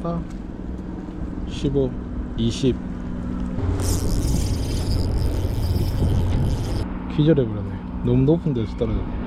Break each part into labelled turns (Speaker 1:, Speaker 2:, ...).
Speaker 1: 크다 15 20 기절해버렸네. 너무 높은 데서 떨어져
Speaker 2: 오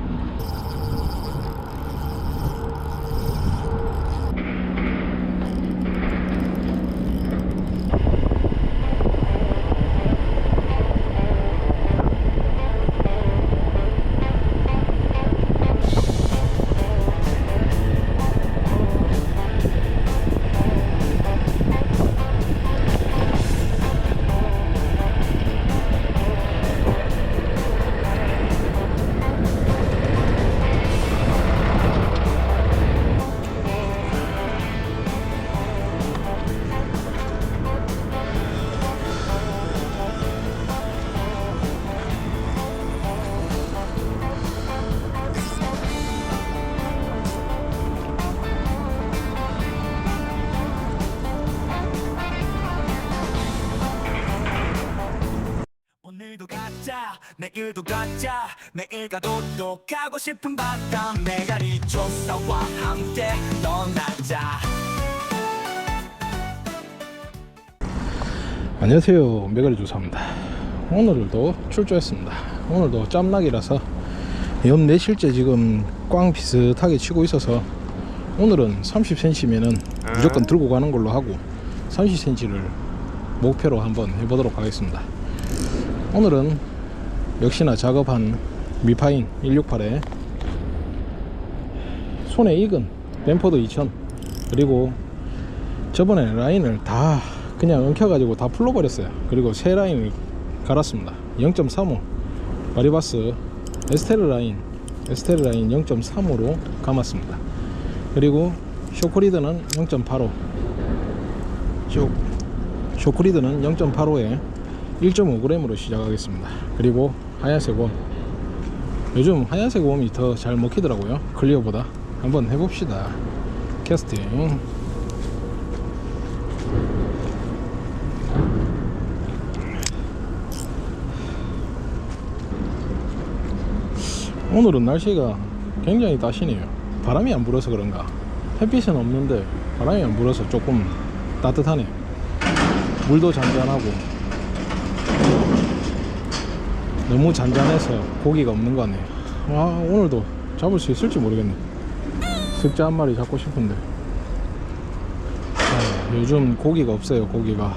Speaker 2: 내일도 가자. 내일 가도 또 가고 싶은 바다 메가리 조사와 함께 떠나자.
Speaker 1: 안녕하세요. 메가리 조사입니다. 오늘도 출조했습니다. 오늘도 짬락이라서 연 며칠째 지금 꽝 비슷하게 치고 있어서 오늘은 30cm면은 무조건 들고 가는 걸로 하고 30cm를 목표로 한번 해보도록 하겠습니다. 오늘은 역시나 작업한 미파인 168에 손에 익은 댐퍼도 2000 그리고 저번에 라인을 다 그냥 엉켜가지고 다 풀러버렸어요. 그리고 새 라인을 갈았습니다. 0.35 마리바스 에스테르 라인 에스테르 라인 0.35로 감았습니다. 그리고 쇼크리드는 0.85 쇼, 쇼크리드는 0.85에 1.5g으로 시작하겠습니다. 그리고 하얀색 웜. 요즘 하얀색 웜이 더 잘 먹히더라고요. 클리어보다. 한번 해봅시다. 캐스팅. 오늘은 날씨가 굉장히 따시네요. 바람이 안 불어서 그런가? 햇빛은 없는데 바람이 안 불어서 조금 따뜻하네요. 물도 잔잔하고 너무 잔잔해서 고기가 없는 거 같네요 와 오늘도 잡을 수 있을지 모르겠네. 습자 한 마리 잡고 싶은데. 아, 요즘 고기가 없어요 고기가.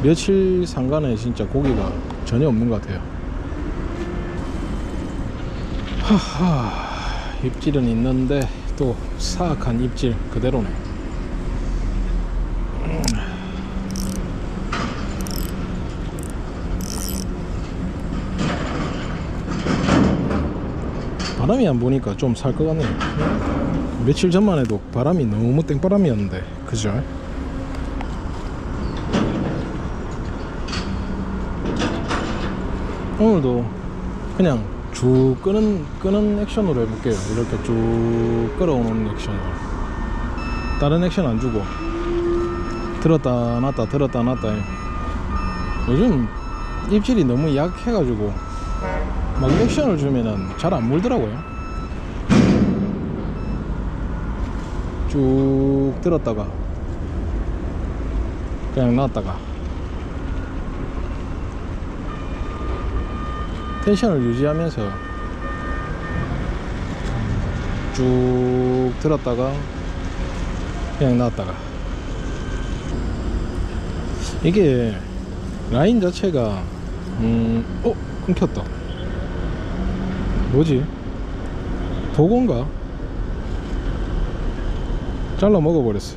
Speaker 1: 며칠 상간에 진짜 고기가 전혀 없는 것 같아요. 하하 입질은 있는데 또 사악한 입질 그대로네 바람이 안 부니까 좀 살 것 같네요. 며칠 전만 해도 바람이 너무 땡바람이었는데 그죠? 오늘도 그냥 쭉 끄는 끄는 액션으로 해볼게요. 이렇게 쭉 끌어오는 액션으로. 다른 액션 안 주고. 들었다 놨다 들었다 놨다 해. 요즘 입질이 너무 약해가지고 막 액션을 주면은 잘 안 물더라고요 쭉 들었다가 그냥 놨다가 텐션을 유지하면서 쭉 들었다가 그냥 놨다가 이게 라인 자체가 음, 어? 끊겼다 뭐지? 보건가? 잘라 먹어버렸어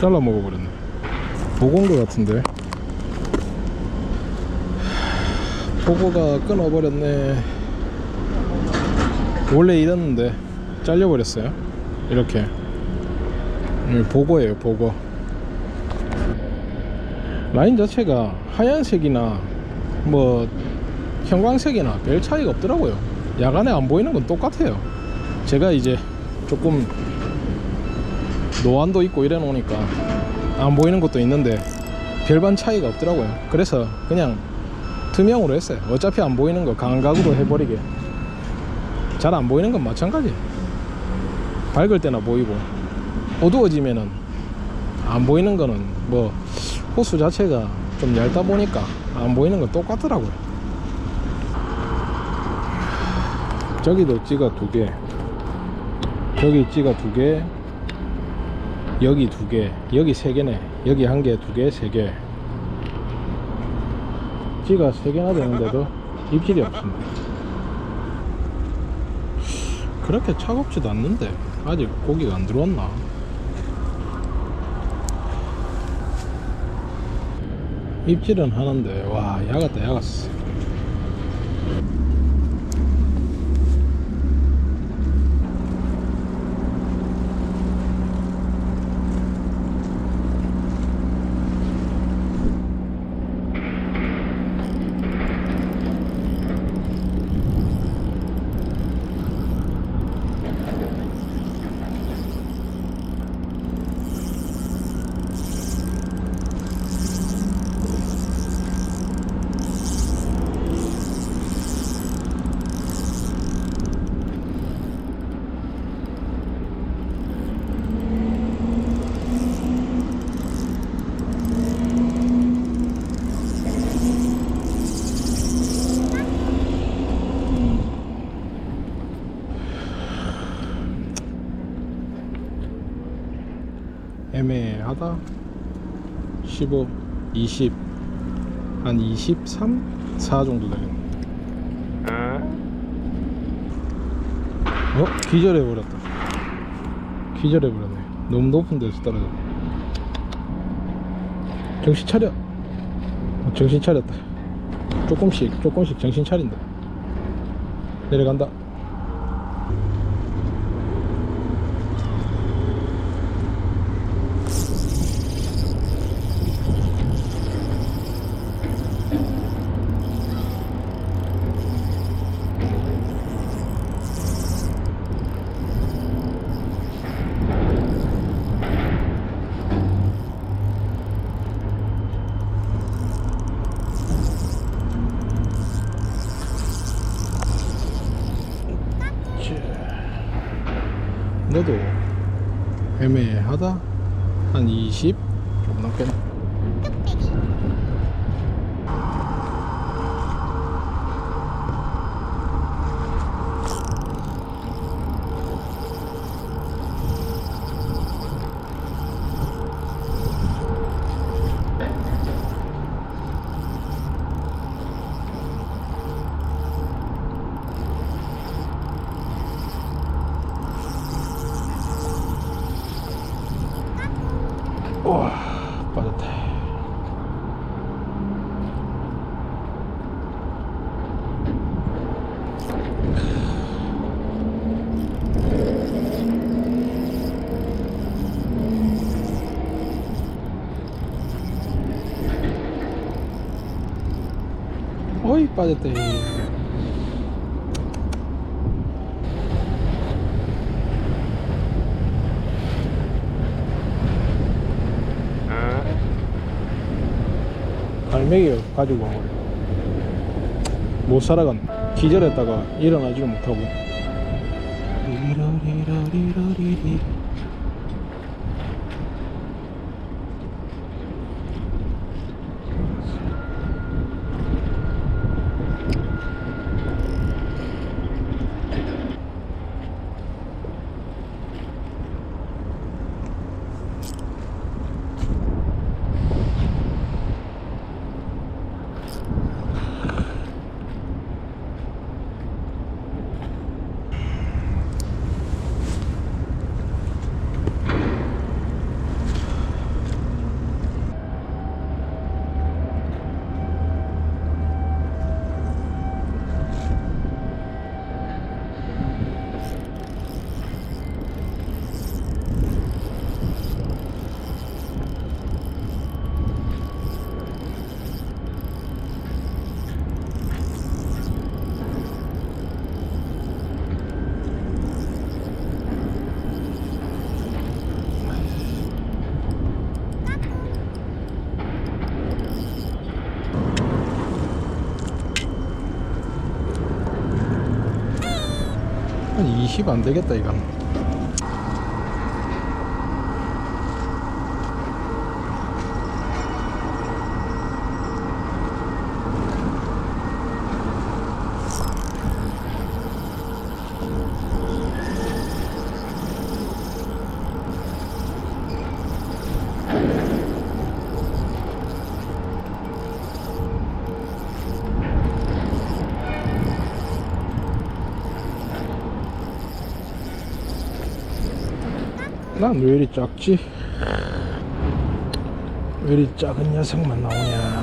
Speaker 1: 잘라 먹어버렸네. 보건 거 같은데. 보고가 끊어버렸네. 원래 이랬는데 잘려버렸어요. 이렇게. 음, 보고예요 보고. 라인 자체가 하얀색이나 뭐 형광색이나 별 차이가 없더라고요 야간에 안 보이는 건 똑같아요. 제가 이제 조금 노안도 있고 이래 놓으니까 안 보이는 것도 있는데 별반 차이가 없더라고요. 그래서 그냥 투명으로 했어요. 어차피 안 보이는 거 감각으로 해버리게. 잘 안 보이는 건 마찬가지 밝을 때나 보이고. 어두워지면은 안 보이는 거는 뭐 호수 자체가 좀 얇다 보니까 안 보이는 건 똑같더라고요. 저기도 찌가 두 개, 저기 찌가 두 개, 여기 두 개, 여기 세 개네. 여기 한 개, 두 개, 세 개. 찌가 세 개나 되는데도 입질이 없습니다. 그렇게 차갑지도 않는데 아직 고기가 안 들어왔나? 입질은 하는데 와 야갔다 야갔어. 애매하다. 15 20 한 23? 4 정도 되겠네. 어? 기절해버렸다. 기절해버렸네. 너무 높은 데서 떨어졌네. 정신 차려. 어, 정신 차렸다. 조금씩 조금씩 정신 차린다. 내려간다 너도 애매하다 한 20? 좀 넘겠네 우와 빠졌다 빠졌다 갈매기 가지고 온 거예요. 못 살아간 기절했다가 일어나지를 못하고 리러리러리러리리 한20안 되겠다 이건 난 왜 이리 작지? 왜 이리 작은 녀석만 나오냐?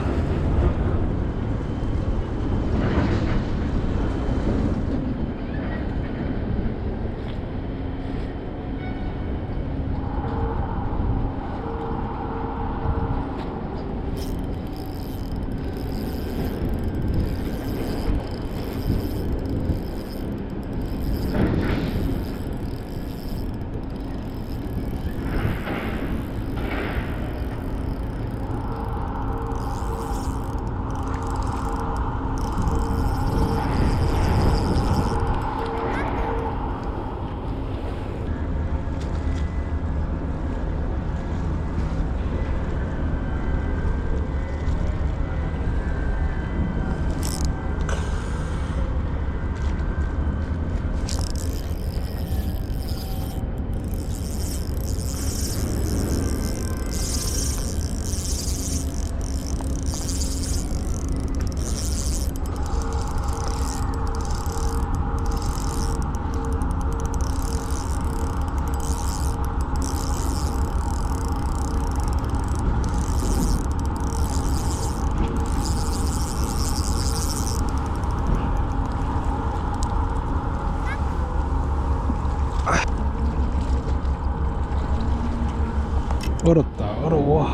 Speaker 1: 얼었다 얼어워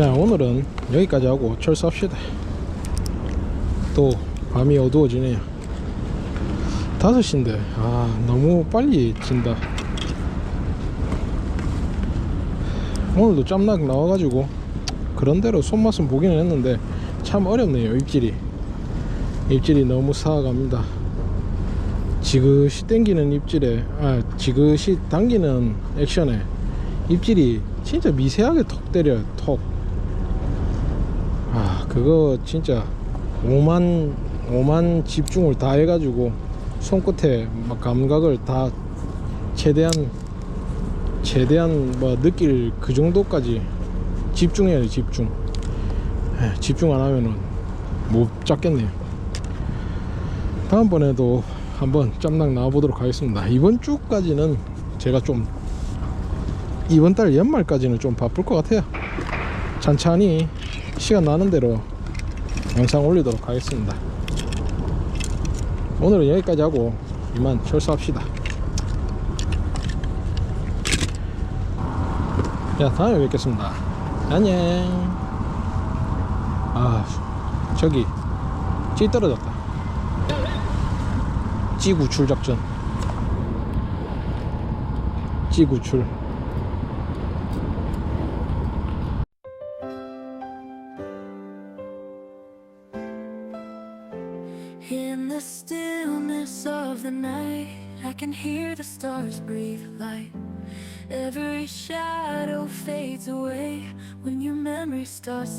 Speaker 1: 자 오늘은 여기까지 하고 철수합시다. 또 밤이 어두워지네요. 5시인데 아 너무 빨리 진다. 오늘도 짬낙 나와가지고 그런대로 손맛은 보기는 했는데 참 어렵네요 입질이. 입질이 너무 사아갑니다. 지그시 땡기는 입질에 아 지그시 당기는 액션에 입질이 진짜 미세하게 톡 때려요 톡아 그거 진짜 오만 오만 집중을 다 해가지고 손끝에 막 감각을 다 최대한 최대한 뭐 느낄 그 정도까지 집중해야 돼 집중. 에, 집중 안 하면은 못 잡겠네요. 다음번에도 한번 짬낙 나와보도록 하겠습니다. 이번 주까지는 제가 좀 이번 달 연말까지는 좀 바쁠 것 같아요. 천천히 시간 나는 대로 영상 올리도록 하겠습니다. 오늘은 여기까지 하고 이만 철수합시다. 야 다음에 뵙겠습니다. 안녕. 아 저기 찌 떨어졌다. 찌구출 작전. 찌구출
Speaker 3: light. Every shadow fades away when your memory starts